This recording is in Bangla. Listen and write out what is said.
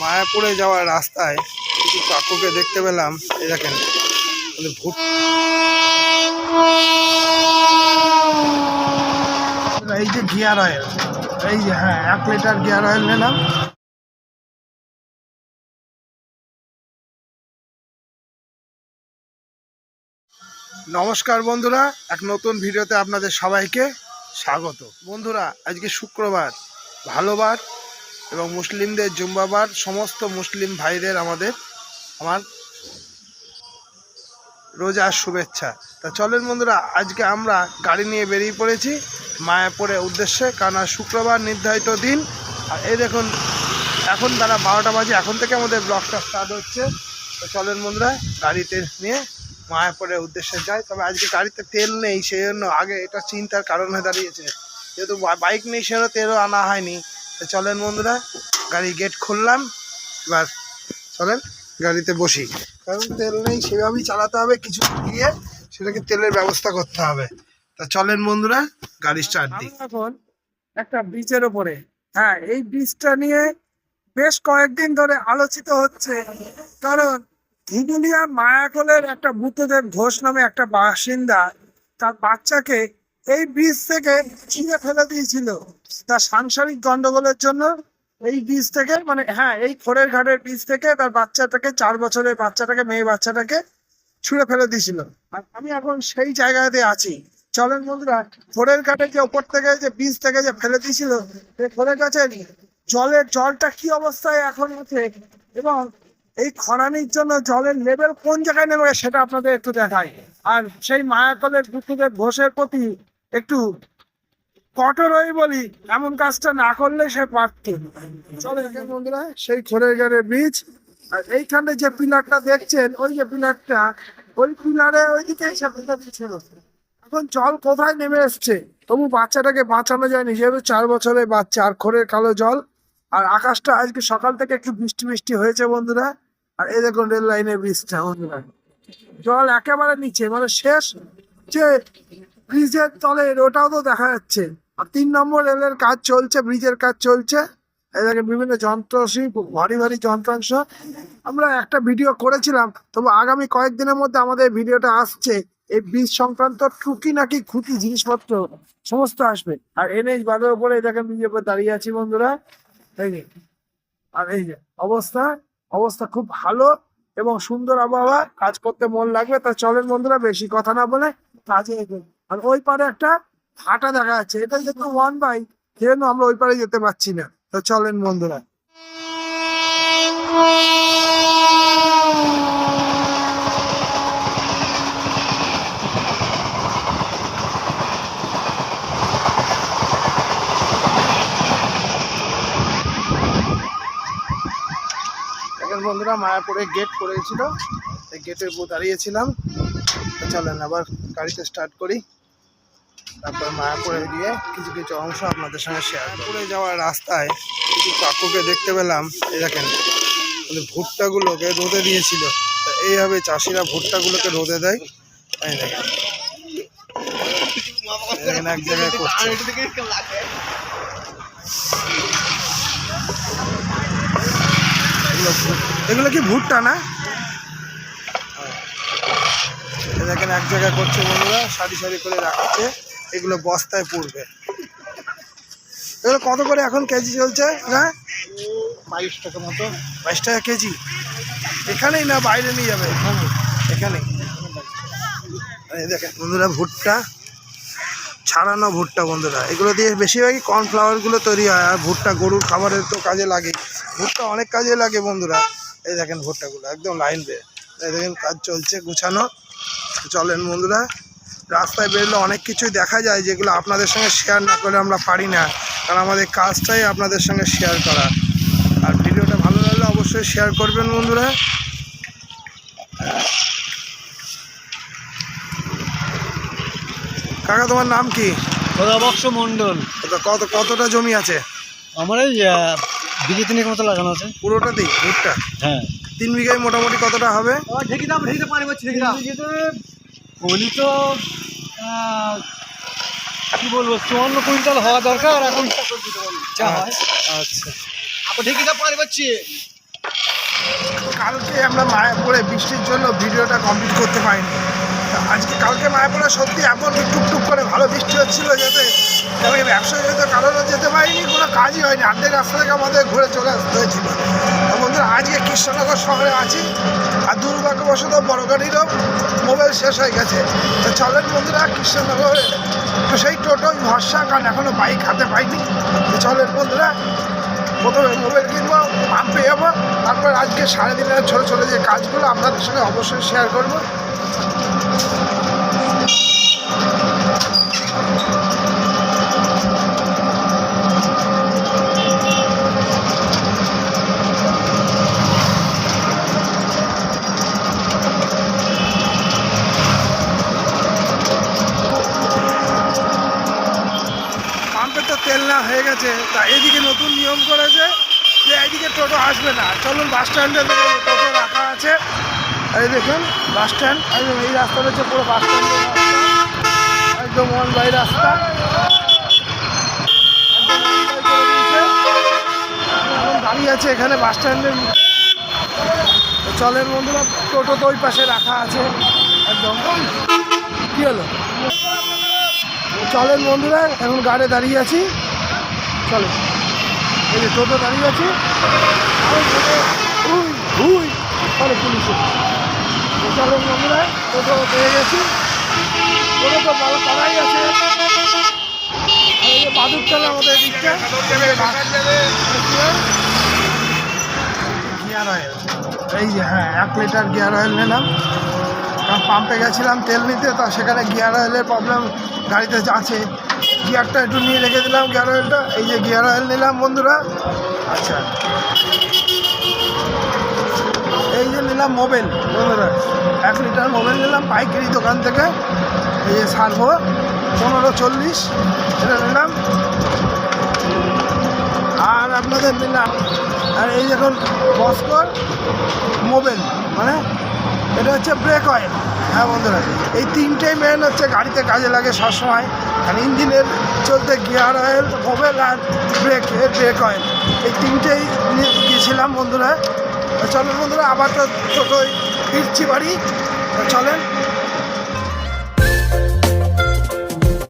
মায়াপুরে যাওয়ার রাস্তায় কিছু কাকুকে দেখতে পেলাম। এই দেখেন এই যে গিয়ার অয়েল, এই যে হ্যাঁ এক লিটার গিয়ার অয়েল নিলাম। নমস্কার বন্ধুরা, এক নতুন ভিডিওতে আপনাদের সবাইকে স্বাগত। বন্ধুরা, আজকে শুক্রবার ভালোবার এবং মুসলিমদের জুম্বাবার সমস্ত মুসলিম ভাইদের আমাদের আমার রোজার শুভেচ্ছা। তা চলেন বন্ধুরা, আজকে আমরা গাড়ি নিয়ে বেরিয়ে পড়েছি মায়াপুরের উদ্দেশ্যে, কারণ শুক্রবার নির্ধারিত দিন। আর এই দেখুন, এখন বেলা বারোটা বাজে, এখন থেকে আমাদের ব্লগটা স্টার্ট হচ্ছে। তো চলেন বন্ধুরা, গাড়িতে নিয়ে মায়াপুরের উদ্দেশ্যে যাই। তবে আজকে গাড়িতে তেল নেই, সেই জন্য আগে এটা চিন্তার কারণ হয়ে দাঁড়িয়েছে। যেহেতু বাইক নেই, সেজন্য তেলও আনা হয়নি। তো চলেন বন্ধুরা, গাড়ি গেট খুললাম, এবার চলেন গাড়িতে বসি। কারণ তেল নেই, সেভাবেই চালাতে হবে, কিছু গিয়ে সেটাকে তেলের ব্যবস্থা করতে হবে। তা চলেন বন্ধুরা, গাড়ি স্টার্ট দিই। এখন একটা ব্রিজের ওপরে হ্যাঁ এই ব্রিজটা নিয়ে বেশ কয়েকদিন ধরে আলোচিত হচ্ছে। কারণ ধুবুলিয়া মায়াকলের একটা বুদ্ধদেব ঘোষ নামে একটা বাসিন্দা, তার বাচ্চাকে এই বীজ থেকে ছিঁড়ে ফেলে দিয়েছিল। তার সাংসারিক গন্ডগোলের জন্য এই বীজ থেকে মানে হ্যাঁ এই খোরের ঘাটের বীজ থেকে তার বাচ্চাটাকে চার বছরের বাচ্চাটাকে মেয়ে বাচ্চাটাকে ছুঁড়ে ফেলে দিয়েছিল। আর আমি এখন সেই জায়গাতে আছি। চলেন বন্ধুরা খোরের ঘাটে যে ওপর থেকে যে বীজ থেকে যে ফেলে দিয়েছিল, সেই খোরের কাছে জলের, জলটা কি অবস্থায় এখন আছে? এবং এই খরানির জন্য জলের লেভেল কোন জায়গায় গেছে সেটা আপনাদের একটু দেখাই। আর সেই মায়াকলের বুদ্ধদেব ঘোষের প্রতি একটু কঠোর হয়ে বলি, এমন কাজটা না করলে সে পারত চলে বন্ধুরা, সেই খোরের ঘাটের বীজ। আর এইখানে যে পিলারটা দেখছেন, ওই যে পিলারটা, ওই পিলারে ওইদিকে দিয়েছিল এখন জল কোথায় নেমে এসছে? তবু বাচ্চাটাকে বাঁচানো যায়নি, যেহেতু চার বছরের বাচ্চা, আর খোরের কালো জল। আর আকাশটা আজকে সকাল থেকে একটু বৃষ্টি বৃষ্টি হয়েছে বন্ধুরা। আর এই দেখুন রেল লাইনের ব্রিজটা বন্ধুরা। জল একেবারে নিচে মানে শেষ যে ব্রিজের তলে ওটাও তো দেখা যাচ্ছে। আর তিন নম্বর রেলের কাজ চলছে, ব্রিজের কাজ চলছে। দেখেন বিভিন্ন যন্ত্র ভারী ভারী যন্ত্রাংশ। আমরা একটা ভিডিও করেছিলাম, তবে আগামী কয়েকদিনের মধ্যে আমাদের ভিডিওটা আসছে। এই ব্রিজ সংক্রান্ত টুকি নাকি খুঁটি জিনিসপত্র, সমস্ত আসবে। আর এনএইচ বাদের উপরে দেখেন ব্রিজের উপর দাঁড়িয়ে আছি বন্ধুরা। এই আর এই যে, অবস্থা অবস্থা খুব ভালো এবং সুন্দর আবহাওয়া। কাজ করতে মন লাগবে, তা চলেন বন্ধুরা, বেশি কথা না বলে কাজে। আর ওই পারে একটা ভাটা দেখা যাচ্ছে। এটা যেহেতু ওয়ান বাই সেজন্য আমরা ওই পারে যেতে পারছি না। তো চলেন বন্ধুরা। বন্ধুরা, মায়াপুরে গেট করেছিল এই গেটের উপর দাঁড়িয়েছিলাম। চলেন, আবার গাড়িতে স্টার্ট করি। তারপর মায়াপুরে গিয়ে কিছু কিছু অংশ আপনাদের সঙ্গে শেয়ার করে যাওয়ার রাস্তায় কিছু কাকুকে দেখতে পেলাম এই দেখেন ওদের ভুট্টাগুলোকে রোদে দিয়েছিল। তা এইভাবে চাষিরা ভুট্টাগুলোকে রোদে দেয় এই দেখেন। এক জায়গায় করছে। এগুলো কি ভুট্টা না? দেখেন এক জায়গায় করছে বন্ধুরা সারি সারি করে রাখছে। এগুলো বস্তায় পড়বে। এগুলো কত করে এখন কেজি চলছে? হ্যাঁ? বাইশ টাকা মতো। বাইশ টাকা কেজি। এখানেই না বাইরে নিয়ে যাবে? এখানেই। দেখেন বন্ধুরা ভুট্টা ছাড়ানো ভুট্টা বন্ধুরা। এগুলো দিয়ে বেশিরভাগই কর্নফ্লাওয়ারগুলো তৈরি হয় আর ভুট্টা গরুর খাবারের তো কাজে লাগে। ভুট্টা অনেক কাজে লাগে বন্ধুরা। এই দেখেন ভুট্টাগুলো একদম লাইন বেয়ে এই দেখেন কাজ চলছে গুছানো। চলেন বন্ধুরা। রাস্তায় বেরোলে অনেক কিছুই দেখা যায় যেগুলো আপনাদের সঙ্গে শেয়ার না করলে আমরা পারি না। কারণ আমাদের কাজটাই আপনাদের সঙ্গে শেয়ার করা। আর ভিডিওটা ভালো লাগলে অবশ্যই শেয়ার করবেন বন্ধুরা। কাকা তোমার নাম কি? খোদাবক্স মন্ডল কত কত কতটা জমি আছে? আমার এই বিঘে তিনেক মতো লাগানো আছে। পুরোটাতেই ভুট্টা? হ্যাঁ। তিন বিঘায় মোটামুটি কতটা হবে? বলি তো কি বলব চুয়ান্ন কুইন্টাল হওয়া দরকার এখন যা হয়। আচ্ছা ঢেকে দাম পানি পাচ্ছি কালকে আমরা মায়াপুরে বৃষ্টির জন্য ভিডিওটা কমপ্লিট করতে পারিনি। তা আজকে কালকে মায়াপুরে সত্যি এমন টুকটুক করে ভালো বৃষ্টি হচ্ছিল যাতে কালকে ব্যবসায় যেতে কারণে যেতে পারিনি কোনো কাজই হয়নি। অর্ধেক রাস্তা থেকে আমাদের ঘুরে চলে আসতে হয়েছিল। তো বন্ধুরা কৃষ্ণনগর শহরে আছি। আর দুর্ভাগ্যবশত বড় গাড়িরও মোবাইল শেষ হয়ে গেছে। তো চলেন বন্ধুরা, কৃষ্ণনগরে। তো সেই টোটোই ভরসা, কারণ এখনও বাইক হাতে পাইনি। তো চলেন বন্ধুরা, প্রথমে মোবাইল কিনবো, পাম্পে যাব। তারপর আজকে সাড়ে দিনের ছোটো ছোটো যে কাজগুলো, আপনাদের সঙ্গে অবশ্যই শেয়ার করব। গেছে তা এদিকে নতুন নিয়ম করেছে যে এদিকে টোটো আসবে না। চলুন বাস স্ট্যান্ডে টোটো রাখা আছে। এই দেখুন, বাস স্ট্যান্ড এই রাস্তা রয়েছে পুরো বাস স্ট্যান্ডের রাস্তা। একদম ওয়ান বাই রাস্তা। দাঁড়িয়ে আছে এখানে বাস স্ট্যান্ডের তো চলেন বন্ধুরা, টোটো তো ওই পাশে রাখা আছে। একদম। কি হলো? চলেন বন্ধুরা, এখন গাড়ি দাঁড়িয়ে আছি। চলো। এই যে টোটো দাঁড়িয়ে আছি। চলো পুলিশে। তো চলেন টোটো পেয়ে গেছি। টোটো তো বড় করাই আছে। বাদুর চলে আমাদের দিকটা গিয়ার অয়েল এই যে হ্যাঁ এক লিটার গিয়ার অয়েল নিলাম। কারণ পাম্পে গেছিলাম তেল নিতে, তা সেখানে গিয়ার অয়েলের প্রবলেম গাড়িতে আছে। গিয়ারটা একটু নিয়ে রেখে দিলাম গিয়ার অয়েলটা এই যে গিয়ার অয়েল নিলাম বন্ধুরা। আচ্ছা। এই যে নিলাম মোবাইল বন্ধুরা। এক লিটার মোবাইল নিলাম পাইকারি দোকান থেকে। এই যে সারবো পনেরো চল্লিশ, এটা নিলাম। আর আপনাদের নিলাম। আর এই দেখুন বস্কর মোবাইল মানে এটা হচ্ছে ব্রেক অয়েল হ্যাঁ বন্ধুরা, এই তিনটেই মেন হচ্ছে গাড়িতে কাজে লাগে সবসময়। আর ইঞ্জিনের চলতে গিয়ার অয়েল ওভেল আর ব্রেক ব্রেক অয়েল এই তিনটেই নিয়ে গিয়েছিলাম বন্ধুরা। চলেন বন্ধুরা আবার তো টোটোয় ফিরছি বাড়ি। চলেন।